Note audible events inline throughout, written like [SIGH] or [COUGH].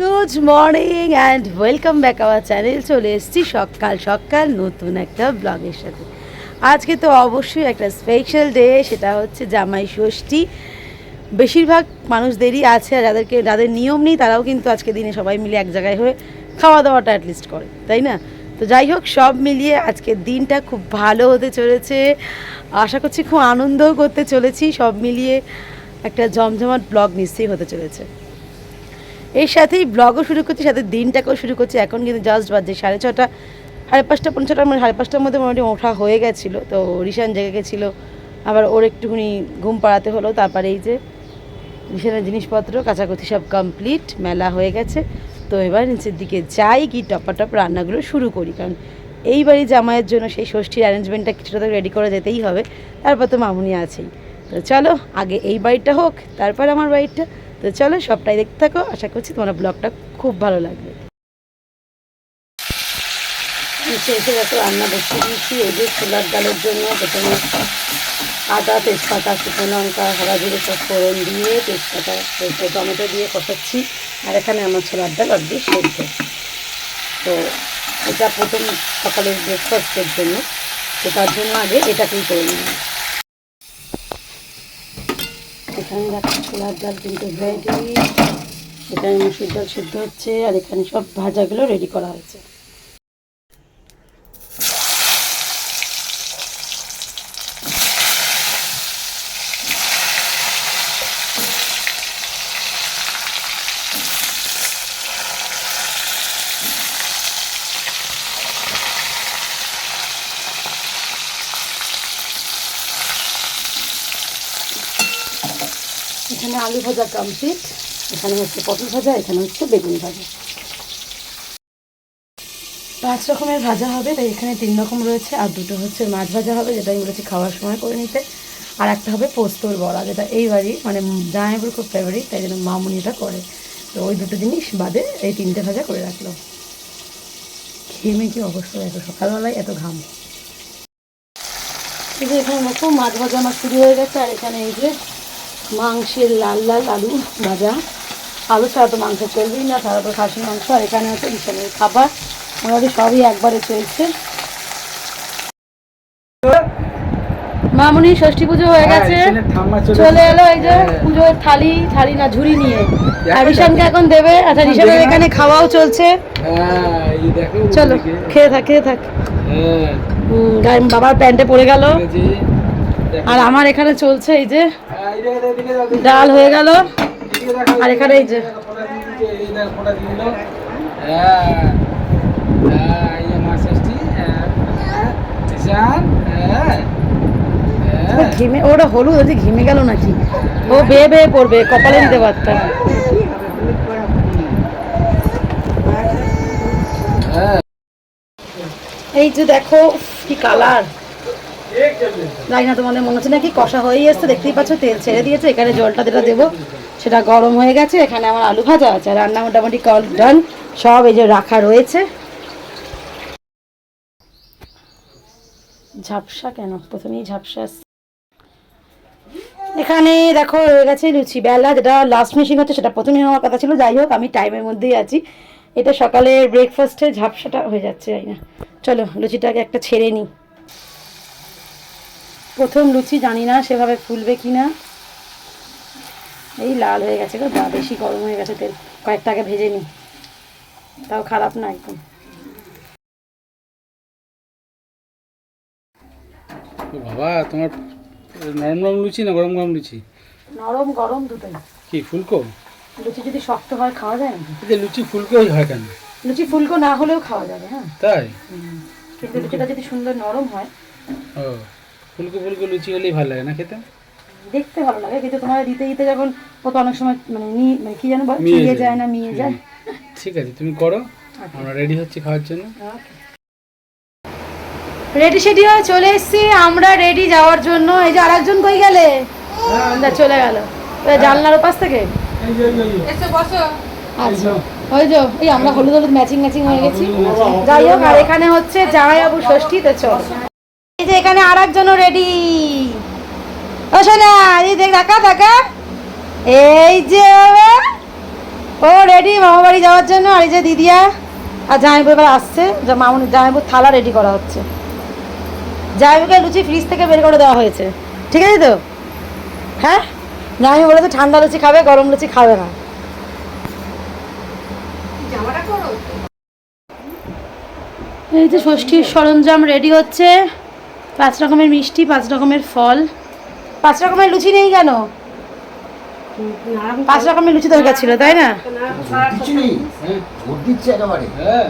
Good morning and welcome back our channel চলে এসেছি সকাল সকাল নতুন একটা ব্লগের সাথে। আজকে তো অবশ্যই একটা স্পেশাল ডে সেটা হচ্ছে জামাই ষষ্ঠী। বেশিরভাগ মানুষদেরই আছে আর যাদেরকে, যাদের নিয়ম নেই, তারাও কিন্তু আজকে দিনে সবাই মিলে এক জায়গায় হয়ে খাওয়া দাওয়াটা অ্যাটলিস্ট করে, তাই না? তো যাই হোক, সব মিলিয়ে আজকের দিনটা খুব ভালো হতে চলেছে। আশা করছি খুব আনন্দও করতে চলেছি। সব মিলিয়ে একটা জমজমাট ব্লগ নিশ্চয়ই হতে চলেছে। এর সাথেই ব্লগও শুরু করছি, সাথে দিনটাকেও শুরু করছি। এখন কিন্তু জাস্ট বাজে সাড়ে ছটা, সাড়ে পাঁচটা ছটার মধ্যে সাড়ে পাঁচটার মধ্যে মোটামুটি ওঠা হয়ে গেছিল। তো রিশান জেগে গেছিল, আবার ওর একটুখানি ঘুম পাড়াতে হলো, তারপরে এই যে রিশানের জিনিসপত্র, কাচাকুচি সব কমপ্লিট মেলা হয়ে গেছে। তো এবার নিচের দিকে যাই কি টপাটপ রান্নাগুলো শুরু করি, কারণ এই বাড়ি জামাইয়ের জন্য সেই ষষ্ঠীর অ্যারেঞ্জমেন্টটা কিছুটা তো রেডি করে যেতেই হবে। তারপর তো মামুনি আছেই। তো চলো, আগে এই বাড়িটা হোক, তারপর আমার বাড়িটা। তো চলো সবটাই দেখতে থাকো। আশা করছি তোমার ব্লগটা খুব ভালো লাগবে। এসে দেখো রান্না বসিয়ে দিয়েছি। এই যে ছোলার ডালের জন্য প্রথমে আদা, তেজপাতা, শুকনো লঙ্কা হরা জিরে সব ফোড়ন দিয়ে তেজপাতা টমেটো দিয়ে কষাচ্ছি। আর এখানে আমার ছোলার ডাল অর্ধেক সেদ্ধ। তো এটা প্রথম সকালের ব্রেকফাস্টের জন্য। তো তার জন্য আগে এটাকেই করে নিলাম। এখানে দেখো ছোলার ডাল কিন্তু রেডি এখানে মুসুর ডাল সিদ্ধ হচ্ছে আর এখানে সব ভাজাগুলো রেডি করা হয়েছে। এখানে আলু ভাজা কমপ্লিট এখানে হচ্ছে পটল ভাজা, এখানে হচ্ছে বেগুন ভাজা। পাঁচ রকমের ভাজা হবে, তাই এখানে তিন রকম রয়েছে, আর দুটো হচ্ছে মাছ ভাজা হবে, যেটা আমি বলেছি খাওয়ার সময় করে নিতে। আর একটা হবে পোস্তর বড়া, যেটা এই বাড়ি মানে জামাইবুর খুব ফেভারিট তাই জন্য মামুনিটা করে। তো ওই দুটো জিনিস বাদে এই তিনটে ভাজা করে রাখল। ঘেমে কি অবস্থা দেখো, সকালবেলায় এত ঘাম। এখানে দেখো, মাছ ভাজা আমার শুরু হয়ে গেছে, আর এখানে এই যে মাংসের লাল লাল আলু ভাজা। আলু ছাড়া তো মাংস চলবেই না তার উপর খাসির মাংস আর এখানে হচ্ছে বিছানের খাবার। মোটামুটি সবই একবারে চলছে। মামুনি ষষ্ঠী পুজো হয়ে গেছে। চলে এলো এই যে পুজোর থালি থালি না ঝুড়ি নিয়ে। আর রিশানকে এখন দেবে। আচ্ছা রিশানের এখানে খাওয়াও চলছে। চলো খেয়ে থাক খেয়ে থাক। বাবার প্যান্টে পড়ে গেল। আর আমার এখানে চলছে এই যে ডাল হয়ে গেল। আর এখানে এই যে। ঘিমে ওটা হলুদ ঘিমে গেল নাকি? ও বেয়ে বেয়ে পড়বে, কপালে এই যে দেখো কি কালার জানি না তোমাদের মনে হচ্ছে নাকি, কষা হয়েই এসছে, দেখতেই পাচ্ছ, তেল ছেড়ে দিয়েছে, এখানে জলটা যেটা দেবো, সেটা গরম হয়ে গেছে, এখানে আমার আলু ভাজা আছে, রান্না মোটামুটি কল ডান সব এই যে রাখা রয়েছে। ঝাপসা কেন? প্রথমেই ঝাপসা। এখানে দেখো হয়ে গেছে লুচি বেলা, যেটা লাস্ট মিশিং হচ্ছে, সেটা প্রথমে হওয়ার কথা ছিল, যাই হোক, আমি টাইমের মধ্যেই আছি। এটা সকালে ব্রেকফাস্টে ঝাপসাটা হয়ে যাচ্ছে যাই না। চলো, লুচিটাকে একটা ছেড়ে নিই। প্রথম লুচি জানি না সেভাবে ফুলবে কি না। এই লাল হয়ে গেছে গো যা বেশি গরম হয়ে গেছে তেল কয়েকটা আগে ভেজে নিই। তাও খারাপ না একদম। বাবা তোমার নরম নরম লুচি না গরম গরম লুচি? নরম গরম দুটোই। কি ফুলকো? লুচি যদি শক্ত হয় খাওয়া যায় না এই যে লুচি ফুলকো হয় কেন? লুচি ফুলকো না হলেও খাওয়া যাবে হ্যাঁ। তাই? কিন্তু লুচিটা যদি সুন্দর নরম হয় ও। ফুলকো ফুলকো লুচি হলেই ভালো লাগে না খেতে? দেখতে ভালো লাগে কিন্তু তোমার দিতে দিতে যখন ও তো অনেক সময় মানে নি মানে কি জানো বল? মিয়ে যায়। না মিয়ে যায়। ঠিক আছে তুমি করো। আমরা রেডি হচ্ছি খাওয়ার জন্য। রেডি সেডি হয়ে চলে এসেছি। আমরা রেডি যাওয়ার জন্য। এই যে আরেকজন কই গেলে? না, চলে গেল। ওই জানলার পাশ থেকে? আচ্ছা। ওই যে এই আমরা হলুদ হলুদ ম্যাচিং ম্যাচিং হয়ে গেছি। যাই হোক আর এখানে হচ্ছে জামাইবাবু ষষ্ঠী তো চল। এই যে এখানে আর একজনও রেডি ও শোনা এই দেখ, দেখা। এই যে ও রেডি মামা বাড়ি যাওয়ার জন্য। আর এই যে দিদিয়া আর জামাইবু এবার আসছে। মামুন, জামাইবুর থালা রেডি করা হচ্ছে। জামাইবুকে লুচি ফ্রিজ থেকে বের করে দেওয়া হয়েছে। ঠিক আছে তো? হ্যাঁ? জামাইবু বলেছে ঠান্ডা লুচি খাবে, গরম লুচি খাবে না। এই যে ষষ্ঠীর সরঞ্জাম রেডি হচ্ছে। পাঁচ রকমের মিষ্টি পাঁচ রকমের ফল। পাঁচ রকমের লুচি নেই কেন? পাঁচ রকমের লুচি দরকার ছিল তাই না? কিছু নেই ভোট দিচ্ছে একেবারে। হ্যাঁ।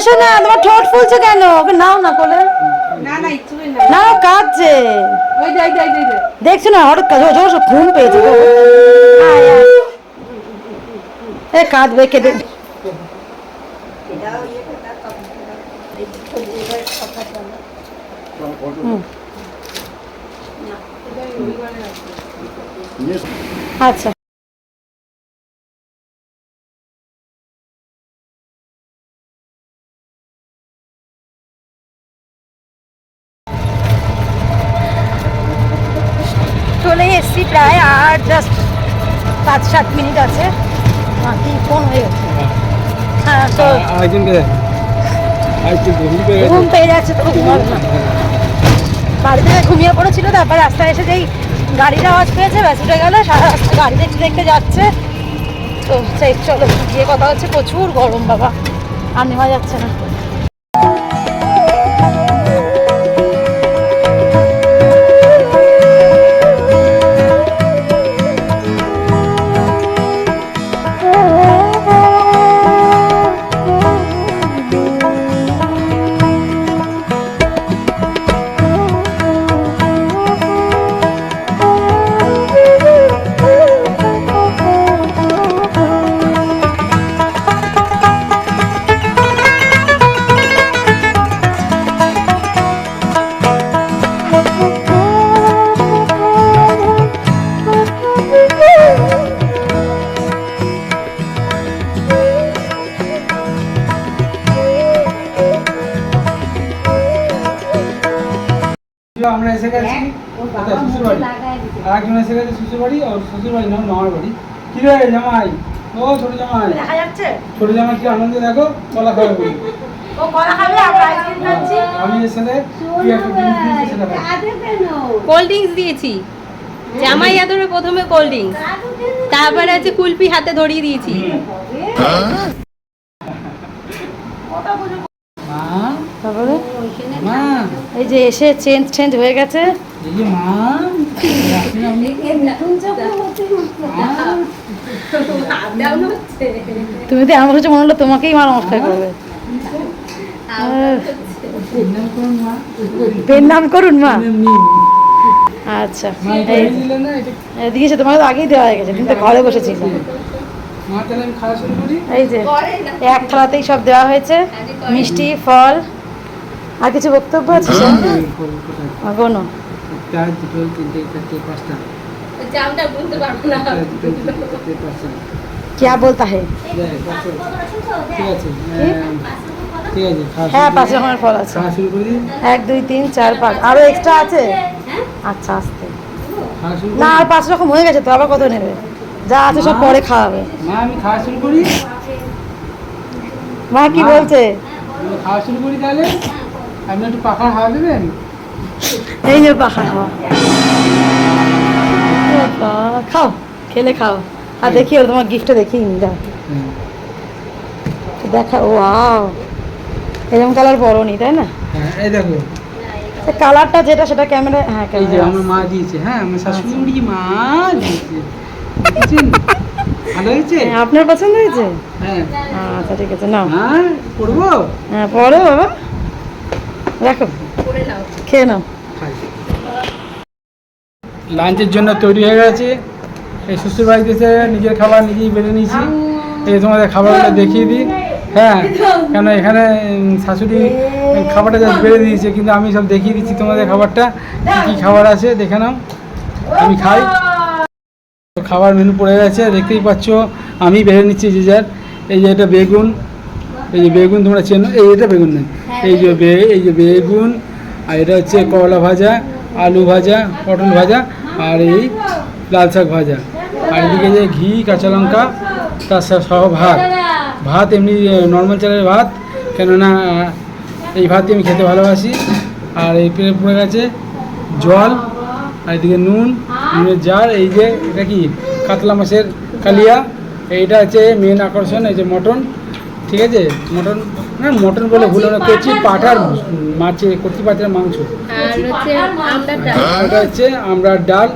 ও সোনা তোমার ঠোঁট ফুলছে কেন? ওকে নাও না কোলে। না না নাও কাঁদছে। ওই যাই যাই যাই দেখছ না হঠাৎ কাজ জোর ঘুম পেয়েছে গো। আয়, আয়। এ কাঁদবে কেঁদে। আচ্ছা। পাঁচ সাত মিনিট আছে। বাকি ফোন হয়ে গেছে হ্যাঁ। তো দেখ। আরেকটু ঘুম পেয়ে যাচ্ছে তো ঘুমাবে না। বাড়ি ঘুমিয়ে পড়েছিল তারপর রাস্তায় এসে যেই গাড়ির আওয়াজ পেয়েছে ব্যাস উঠে গেল সারা রাস্তা গাড়ি দেখতে দেখতে যাচ্ছে। তো সেই চলো গিয়ে কথা হচ্ছে প্রচুর গরম বাবা। আর নেওয়া যাচ্ছে না। এসে গেছে শ্বশুর বাড়ি আর শ্বশুর বাড়ি না মামার বাড়ি। কি রে জামাই? ও ছোট জামাই। দেখা যাচ্ছে। ছোট জামাই কি আনন্দ দেখো? কলা খাবে বলি। ও কলা খাবে আমরা আইসক্রিম খাচ্ছি। আমি এর সাথে কি একটা জিনিস দিয়েছি সেটা খাই। কোল্ড ড্রিঙ্কস দিয়েছি। জামাই আদরে প্রথমে কোল্ড ড্রিঙ্কস তারপরে আছে কুলপি হাতে ধরিয়ে দিয়েছি। মা তারপরে? মা। এই যে এসে চেঞ্জ চেঞ্জ হয়ে গেছে। তুমি তো আমার কাছে মনে হলো তোমাকেই মা নমস্কার করবে। আহ, পেন নাম করুন মা? আচ্ছা দিয়েছে তোমাকে তো আগেই দেওয়া হয়ে গেছে কিন্তু ঘরে বসেছি এই যে এক থালাতেই সব দেওয়া হয়েছে মিষ্টি ফল আর কিছু বক্তব্য আছে? স্যার কোনো চার দুটো তিনটে চারটে পাঁচটা জামটা বুনতে পারবো না চার, দুটো তিনটে চারটে পাঁচটা क्या बोलता है দেখ, পাঁচটা। ঠিক আছে আহ, ঠিক আছে খাওয়া হ্যাঁ শুরু পাঁচ করি। রকমের ফল আছে খাওয়া শুরু করি এক দুই তিন চার পাঁচ আরো এক্সট্রা আছে আচ্ছা আসতে খাওয়া শুরু না করি আর পাঁচ রকম হয়ে গেছে তো আবার কত নেবে যা আছে সব পরে খাওয়াবে মা আমি খাওয়া শুরু করি মা কি মা। বলছে আমি খাওয়া শুরু করি তাহলে আপনি একটু পাখার হাওয়া দেবেন এই যে পাখা খাওয়া খাও খেলে খাও। আর দেখি ওর তোমার গিফটটা দেখি যা দেখা ও আও এরকম কালার বড় নি তাই না? হ্যাঁ এই দেখো। কালারটা যেটা সেটা ক্যামেরা হ্যাঁ এই যে আমার মা দিয়েছে হ্যাঁ আমার শাশুড়ি মা দিয়েছে। ভালো হয়েছে? আপনার পছন্দ হয়েছে? হ্যাঁ। আচ্ছা ঠিক আছে নাও। হ্যাঁ করব হ্যাঁ পরে বাবা। রাখো। খেয়ে নাও। লাঞ্চের জন্য তৈরি হয়ে গেছে। এই শ্বশুর বাড়িতে এসে নিজের খাবার নিজেই বেড়ে নিয়েছি। এই তোমাদের খাবারগুলো দেখিয়ে দিই। হ্যাঁ কেন এখানে শাশুড়ি খাবারটা যা বেড়ে দিয়েছে কিন্তু আমি সব দেখিয়ে দিচ্ছি তোমাদের খাবারটা। কী কী খাবার আছে দেখে নাও। আমি খাই। তো খাবার মেনু পড়ে গেছে দেখতেই পাচ্ছ আমি বেড়ে নিচ্ছি যে যার। এই যে এটা বেগুন। এই যে বেগুন তোমরা চেনো এই এটা বেগুন নেই। এই যে এই যে বেগুন আর এটা হচ্ছে করলা ভাজা, আলু ভাজা, পটল ভাজা আর এই লাল শাক ভাজা। আর এদিকে যে ঘি, কাঁচা লঙ্কা, তার সহ ভাত। ভাত এমনি নর্মাল চালের ভাত, কেননা এই ভাতই আমি খেতে ভালোবাসি। আর এই প্লেট পড়ে গেছে জল, আর এদিকে নুন, নুনের জার, এই যে, এটা কি? কাতলা মাছের কালিয়া। এইটা হচ্ছে মেন আকর্ষণ, এই যে মটন। ঠিক আছে? মটন না মটন বলে ভুল না কচি পাঠার মাছে কচি পাঠার মাংস। আর হচ্ছে এটা হচ্ছে আমরা ডাল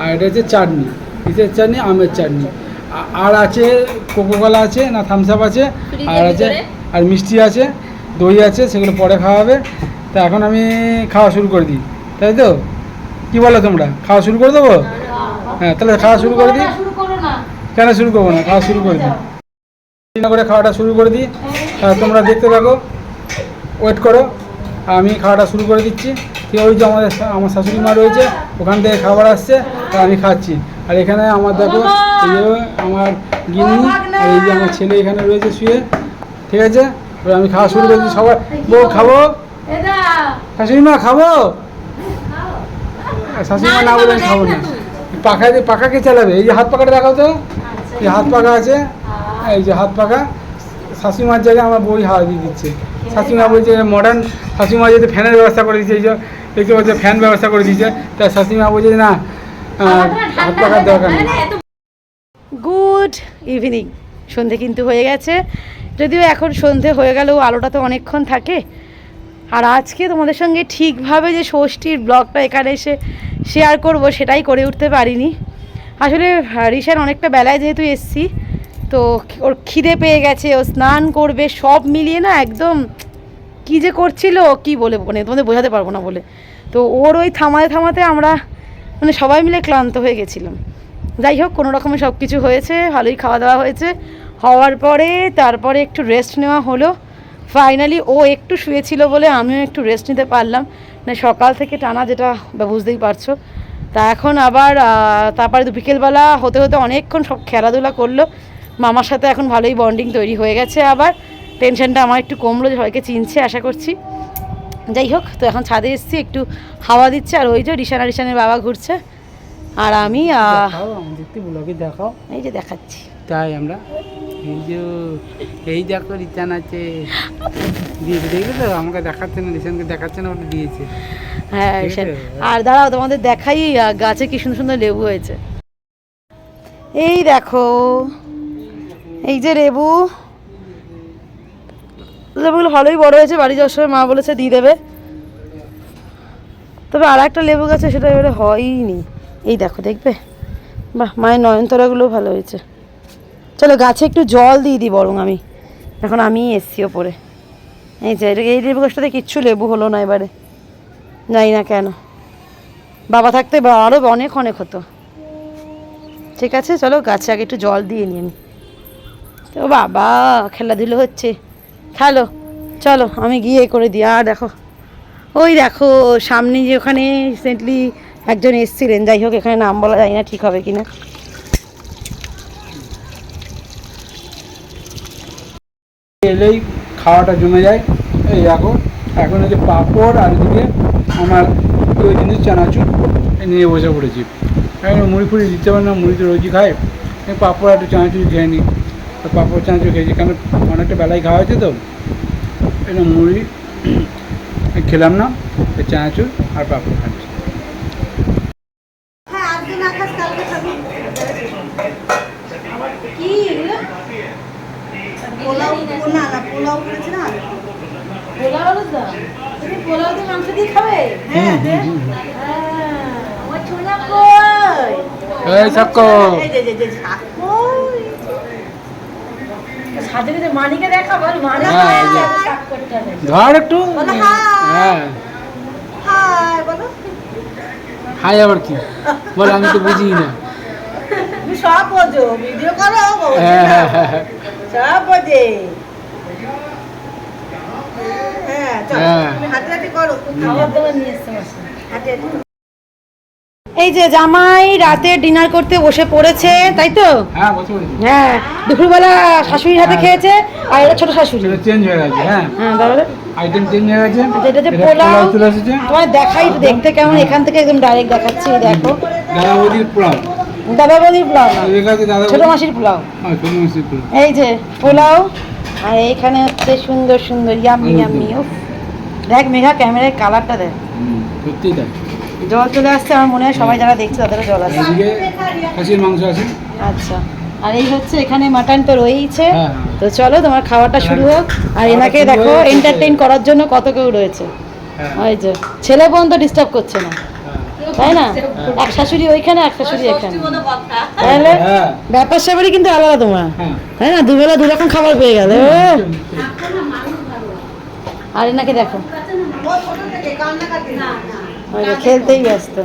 আর এটা হচ্ছে চাটনি। কিসের চাটনি আমের চাটনি। আর আছে কোকোকলা আছে না থামস আপ আছে আর আছে আর মিষ্টি আছে দই আছে সেগুলো পরে খাওয়াবে তা এখন আমি খাওয়া শুরু করে দিই। তাই তো? কি বলো তোমরা? খাওয়া শুরু করে দেবো? হ্যাঁ তাহলে খাওয়া শুরু করে দিই। কেন শুরু করব না? খাওয়া শুরু করে দিই। চিন্তা করে খাওয়াটা শুরু করে দিই। তোমরা দেখতে থাকো। ওয়েট করো। আমি খাওয়াটা শুরু করে দিচ্ছি। ঠিক ওই যে আমাদের আমার শাশুড়ি মা রয়েছে, ওখান থেকে খাবার আসছে আর আমি খাচ্ছি। আর এখানে আমার দেখো, এই যে আমার গিন্নি আর এই যে আমার ছেলে এখানে রয়েছে শুয়ে। ঠিক আছে? এবার আমি খাওয়া শুরু করে দিচ্ছি সবাই। বউ, খাব? শাশুড়ি মা, খাব? শাশুড়ি মা না বলে আমি খাব না। পাখা পাখাকে চালাবে। এই যে হাত পাখাটা দেখাও তো। এই হাত পাখা আছে। এই যে হাত পাখা শাশুড়িমার জায়গায় আমার বই হাওয়া দিয়ে দিচ্ছে। শাশুড়িমা বলছে মডার্ন শাশুড়িমা যদি ফ্যানের ব্যবস্থা করে দিচ্ছে এই যে দেখতে পাচ্ছে ফ্যান ব্যবস্থা করে দিচ্ছে তা শাশুড়িমা বলছে না হাত পাখার দরকার নেই। গুড ইভিনিং সন্ধে কিন্তু হয়ে গেছে। যদিও এখন সন্ধে হয়ে গেলেও আলোটা তো অনেকক্ষণ থাকে। আর আজকে তোমাদের সঙ্গে ঠিকভাবে যে ষষ্ঠীর ব্লগটা এখানে এসে শেয়ার করব সেটাই করে উঠতে পারিনি। আসলে রিসান অনেকটা বেলায় যেহেতু এসছি তো ওর খিদে পেয়ে গেছে, ও স্নান করবে, সব মিলিয়ে না একদম কী যে করছিল, কি বলে মানে তোমাদের বোঝাতে পারব না বলে। তো ওর ওই থামাতে থামাতে আমরা মানে সবাই মিলে ক্লান্ত হয়ে গেছিলাম। যাই হোক, কোনো রকমে সব কিছু হয়েছে, ভালোই খাওয়া দাওয়া হয়েছে। হওয়ার পরে তারপরে একটু রেস্ট নেওয়া হলো। ফাইনালি ও একটু শুয়েছিল বলে আমিও একটু রেস্ট নিতে পারলাম। না সকাল থেকে টানা যেটা বুঝতেই পারছ। তা এখন আবার তারপরে বিকেলবেলা হতে হতে অনেকক্ষণ সব খেলাধুলা করল। মামার সাথে এখন ভালোই বন্ডিং তৈরি হয়ে গেছে আবার। টেনশনটা আমার একটু কমলো সবাইকে চিনছে আশা করছি। যাই হোক তো এখন ছাদে এসেছি একটু হাওয়া দিচ্ছে আর ওই যে রিসানা রিসানের বাবা ঘুরছে। আর আমি দেখাও এই যে দেখাচ্ছি। তাই আমরা এই যে এই দেখো রিচান আছে। দিয়েছে দেখলে তো আমাকে দেখাচ্ছে না রিচানকে দেখাচ্ছে না ওটা দিয়েছে। হ্যাঁ। আর দাঁড়াও তোমাদের দেখাই গাছে কি সুন্দর সুন্দর লেবু হয়েছে। এই দেখো এই যে লেবু লেবুগুলো ভালোই বড় হয়েছে, বাড়ি যাওয়ার সময় মা বলেছে দিয়ে দেবে। তবে আর একটা লেবু গাছে সেটা এবারে হয়নি। এই দেখো, দেখবে? বাহ, মায়ের নয়নতারাগুলো ভালো হয়েছে। চলো, গাছে একটু জল দিয়ে দিই বরং আমি। এখন আমি এসছি ওপরে। এই যে, এই লেবু গাছটাতে কিচ্ছু লেবু হলো না এবারে। জানি না কেন। বাবা থাকতে আরও অনেক অনেক হতো। ঠিক আছে, চলো গাছে আগে একটু জল দিয়ে নিই আমি। তো বাবা, খেলাধুলো হচ্ছে। খেলো, চলো, আমি গিয়ে করে দিই। আর দেখো, ওই দেখো, সামনে যে ওখানে রিসেন্টলি একজন এসছিলেন, যাই হোক, এখানে নাম বলা যায় না, ঠিক হবে কি না এলেই খাওয়াটা জমে যায়। এই দেখো, এখন যে পাঁপড় আর এদিকে আমার ওই জিনিস চানাচুর নিয়ে বসে পড়েছি। এখন মুড়ি ফুড়ি দিতে পারে না মুড়ি তো রোজই খায়। পাঁপড় আর একটু চানাচুর খেয়ে নিই। তো পাঁপড় চানাচুর খেয়েছি কারণ অনেকটা বেলায় খাওয়া হয়েছে তো। এটা মুড়ি খেলাম না এই চানাচুর আর পাঁপড় খাচ্ছি। পোলাও না না পোলাও করেছে না? পোলাও আলুর তুমি পোলাও দিয়ে মাংস দিয়ে খাবে? হ্যাঁ হ্যাঁ। আমার ছোলা কই এই যে, যে, যে, ছাকো। সাথে সাথে মানিকে দেখা বল মানে হ্যাঁ, এই যে। শাক করতে হবে ধর একটু। হ্যাঁ। হাই। বলো। আবার কি? বল আমি তো বুঝি না। সব বোঝো ভিডিও করো হ্যাঁ। হ্যাঁ হ্যাঁ। সব বোঝে। হ্যাঁ হ্যাঁ। হাতে হাতে করো। খাবার দাবার নিয়ে এসছে হাতে হাতে এই যে জামাই রাতে ডিনার করতে বসে পড়েছে তাই তো? হ্যাঁ হ্যাঁ দুপুরবেলা শাশুড়ির হাতে খেয়েছে আর এটা ছোট শাশুড়ি। চেঞ্জ হয়ে গেছে হ্যাঁ। হ্যাঁ তাহলে? আইটেম চেঞ্জ হয়ে গেছে। আচ্ছা, এটা যে পোলাও তোমার দেখাই দেখতে কেমন? এখান থেকে একদম ডাইরেক্ট দেখাচ্ছি দেখো। দাদা বৌদির পোলাও। দাদা বৌদির ছোট মাসির পোলাও। হ্যাঁ এই যে পোলাও আর এইখানে হচ্ছে সুন্দর সুন্দর। উফ। দেখ মেঘা ক্যামেরায় কালারটা দেখ। জল চলে আসছে আমার মনে হয় সবাই যারা দেখছে তাদেরও জল আসছে। খাসির মাংস আছে। আচ্ছা। আর এই হচ্ছে এখানে মাটন তো রয়েইছে। হ্যাঁ, হ্যাঁ। তো চলো তোমার খাওয়াটা শুরু হোক। আর এনাকে দেখো এন্টারটেইন করার জন্য কত কেউ রয়েছে। হ্যাঁ। ওই যে ছেলে পর্যন্ত ডিস্টার্ব করছে না। হ্যাঁ। তাই না? এক শাশুড়ি ওইখানে এক শাশুড়ি এখানে। তাহলে হ্যাঁ। ব্যাপার স্যাপারই কিন্তু আলাদা তোমার। হ্যাঁ। তাই না? দুবেলা দু রকম খাবার পেয়ে গেলে আর এনাকে দেখো। খেলতেই ব্যস্ত।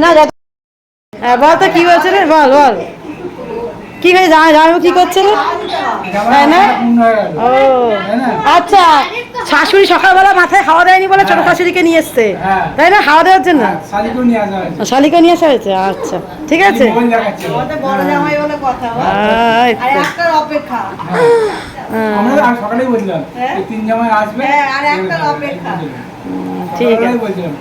না হ্যাঁ বল তো কি বলছে রে? বল বল। কি করে জামাই জামাই কি করছে রে? তাই না? ও আচ্ছা শাশুড়ি সকালবেলা মাথায় খাওয়া দেয়নি বলে ছোট শাশুড়িকে নিয়ে এসছে। হ্যাঁ। তাই না? খাওয়া দেওয়ার জন্য? হয়েছে। শালিকে নিয়ে আসা হয়েছে? আচ্ছা ঠিক আছে। অপেক্ষা। হ্যাঁ, আমরা আজ সকালেই বললাম তিন জামাই আসবে। হ্যাঁ, আর অপেক্ষা। ঠিক আছে। বলছিলাম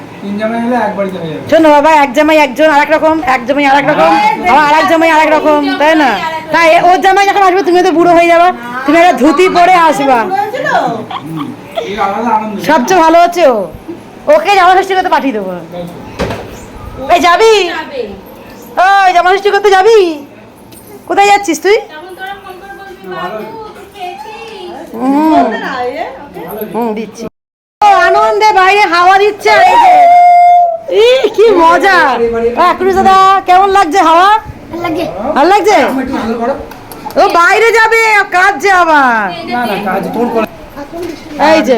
চলে যাবে। শোনো বাবা এক জামাই একজন আরেক রকম এক জামাই আরেক রকম আবার আরেক জামাই আরেক রকম তাই না? তাই ওর জামাই যখন আসবে তুমি তো বুড়ো হয়ে যাবা। তুমি একটা ধুতি পরে আসবা। সবচেয়ে ভালো হচ্ছে ও। ওকে জামা ষষ্ঠী করতে পাঠিয়ে দেবো। এই যাবি? ওই জামা ষষ্ঠী করতে যাবি? কোথায় যাচ্ছিস তুই? হুম দিচ্ছি। ও আনন্দে বাইরে হাওয়া দিচ্ছে ই কি মজা। আকুরু দাদা কেমন লাগছে হাওয়া? ভালো লাগছে? ও বাইরে যাবে কাজছে আবার। কাজ এই যে।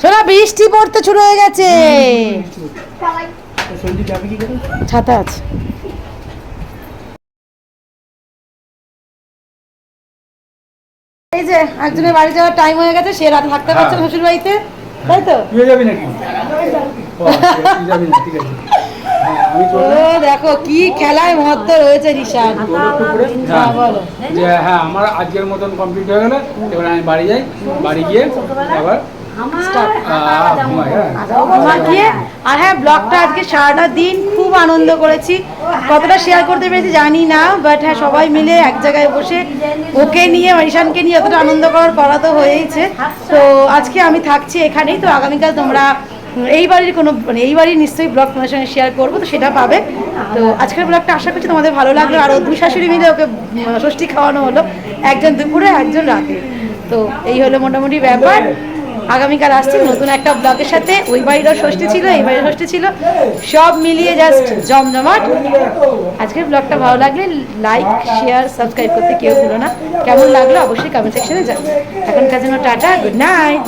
শোনা বৃষ্টি পড়তে শুরু হয়ে গেছে। ছাতা আছে। এই যে একজনের বাড়ি যাওয়ার টাইম হয়ে গেছে সে রাতে থাকতে পারছে না শ্বশুর বাড়িতে তাই তো? তুই যাবি নাকি? হ্যাঁ, [LAUGHS] দেখো কি খেলায় মহত্ব রয়েছে রিশান হ্যাঁ হ্যাঁ। আমার আজকের মতন কমপ্লিট হয়ে গেল এবার আমি বাড়ি যাই বাড়ি গিয়ে আবার হ্যাঁ। আর হ্যাঁ ব্লগটা আজকে সারাটা দিন খুব আনন্দ করেছি। কতটা শেয়ার করতে পেরেছি জানি না বাট হ্যাঁ সবাই মিলে এক জায়গায় বসে ওকে নিয়ে ঈশানকে নিয়ে অতটা আনন্দ করার করা তো হয়েইছে। তো আজকে আমি থাকছি এখানেই তো আগামীকাল তোমরা এই বাড়ির কোনো মানে এই বাড়ির নিশ্চয়ই ব্লগ তোমার সঙ্গে শেয়ার করব তো সেটা পাবে। তো আজকের ব্লগটা আশা করছি তোমাদের ভালো লাগল আর ও দুই শাশুড়ি মিলে ওকে ষষ্ঠী খাওয়ানো হলো একজন দুপুরে একজন রাতে। তো এই হলো মোটামুটি ব্যাপার। আগামীকাল আসছি নতুন একটা ব্লগের সাথে। ওই বাড়িরও ষষ্ঠী ছিল, এই বাড়ির ষষ্ঠী ছিল। সব মিলিয়ে জাস্ট জমজমাট। আজকের ব্লগটা ভালো লাগলে লাইক শেয়ার সাবস্ক্রাইব করতে কেউ ভুলো না। কেমন লাগল অবশ্যই কমেন্ট সেকশনে যান এখনকার জন্য টাটা গুড নাইট